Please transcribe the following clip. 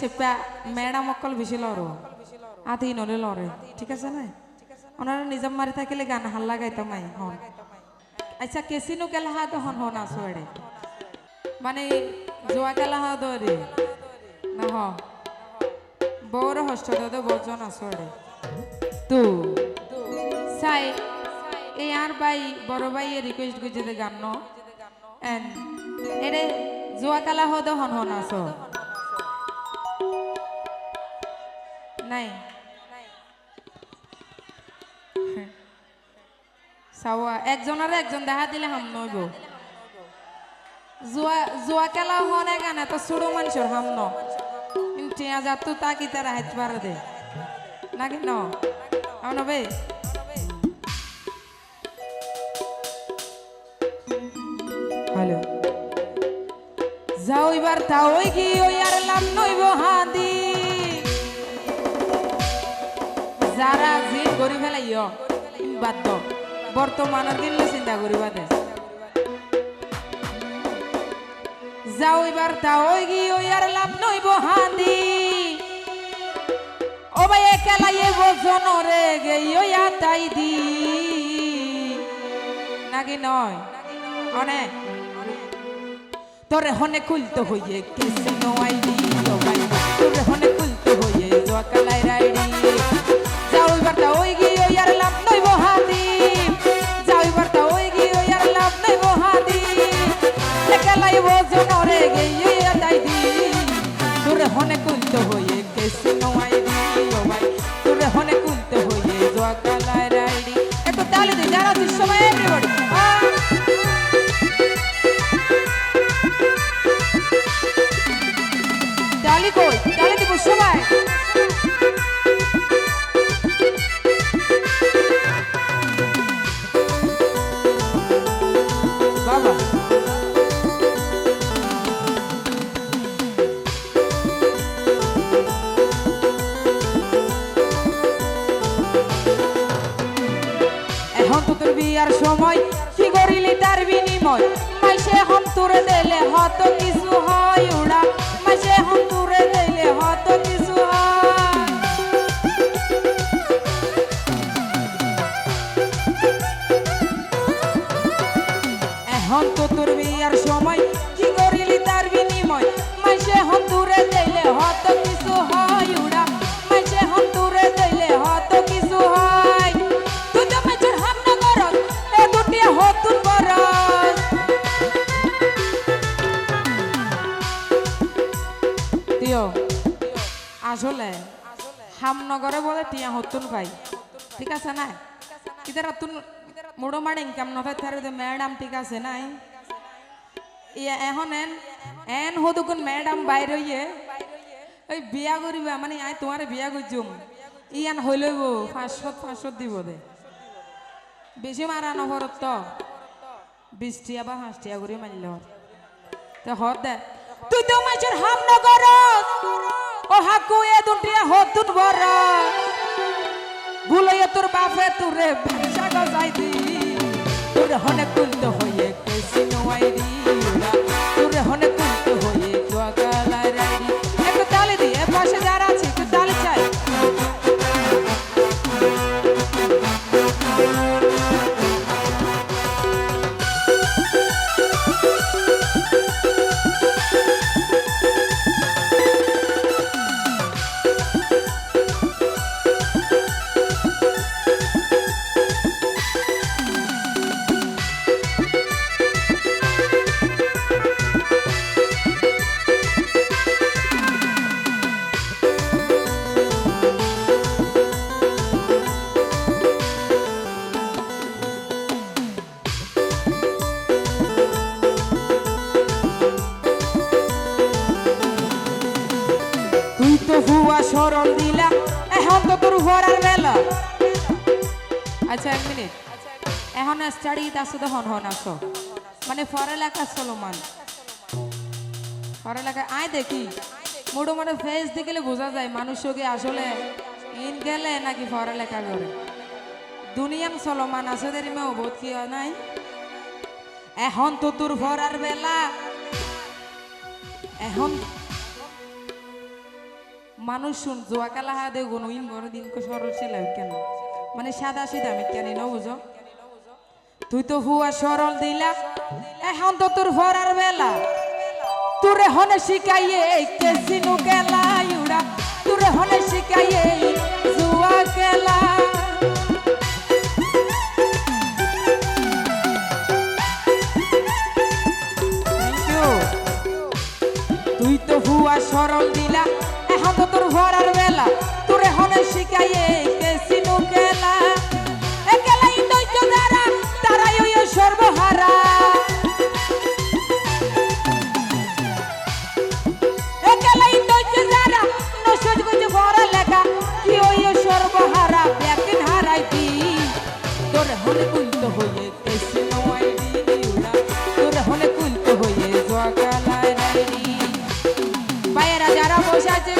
সেপা madam অকল বেশি লড়ো। আতি নলে লড়ে, ঠিক আছে না? ওনারা নিজাম মারি থাকিলে গান হাল্লা গাইতাম মাই, হন। আচ্ছা কেসিনো কেলা হাত হন হন আসো এড়ে। মানে জোয়া কেলা হাত দরে না হ। বড় হস্ত দে বজন আসো এড়ে। তু, সাই এই আর ভাই বড় ভাই রিকোয়েস্ট করছে যে গান এন এরে জোয়া কালা হদ হন হন আসো। নাই। চাওয়া একজনের একজন দেখা দিলে হাম নইব। জোয়া হনে ছোট মানুষের হাম যাত তো তারা হাইতে পারে দে। নাকি নবে হ্যালো যাও এবার তাও কি ওই আর লাভ নইব হাদি যারা জিন করি ফেলাইয় বাদ দাও। বর্তমানের দিন চিন্তা করিবা দে। যাও এবার তাও আর লাভ নইব হাদি ও রে তাই দি। নাকি নয়। অনেক তোরে হনে কুলতে হইয়ে কেসিনো আইডি ডালি কই ডালি দিব সবাই এখন তো তোর বিয়ার সময়, কি করিলি তার বিনিময়? মাইসে এখন তোরে দিলে হত কিছু দিও আসলে, হামনগরে বলে টিয়া হতুন পাই ঠিক আছে না ইদার হতুন মোড়ো মাড়ে ইনকাম নথায় তার ম্যাডাম ঠিক আছে নাই? ইয়া এখন এন এন হদুকুন ম্যাডাম বাইর হইয়ে, ওই বিয়া করিবা মানে আই তোমারে বিয়া করছুম ইয়ান হইলইব পাঁচশো পাঁচশো দিব দে। বেশি মারা নহরত তো। বিশ টিয়া বা পাঁচ টিয়া করে মারল তো হত দে। তুই তো মাছের হাম নগর ও হাকু এ দুটিয়া হতুন বড়। ভুলইয়া তোর বাপে তোরে ভাষা গজাই দি তোর হনে কুন্দ হয়ে কেসি নোয়াইরি এক মিনিট। এখন স্টাডি আসো তো হন হন আসো। মানে ফরেলাকা চলমান ফরেলাকা আয় দেখি। মোটো মোটো ফেস দেখলে বোঝা যায় মানুষকে আসলে ইন গেলে নাকি ফরেলাকা করে। দুনিয়ান চলমান আছে দেরি মেয়ে বহুত কি নাই? এখন তো তোর ভরার বেলা। এখন মানুষ শুন, জোয়াকালা হা দে গণ ইন বড় দিন সরল ছিল কেন? মানে সাদা সিধা মিথ্যানি ন বুঝো? তুই তো হুয়া সরল দিলা। এখন তো তোর ভরার বেলা। তোরে হনে শিকাইয়ে কেসিনু গেলা ইউড়া। তোরে হনে শিকাইয়ে এক ধারাইতি তোর হলে কুন্ত হয়ে তেসি নয় হলে কুন্ত হয়ে জগালায় রাইনি যারা বসে আছে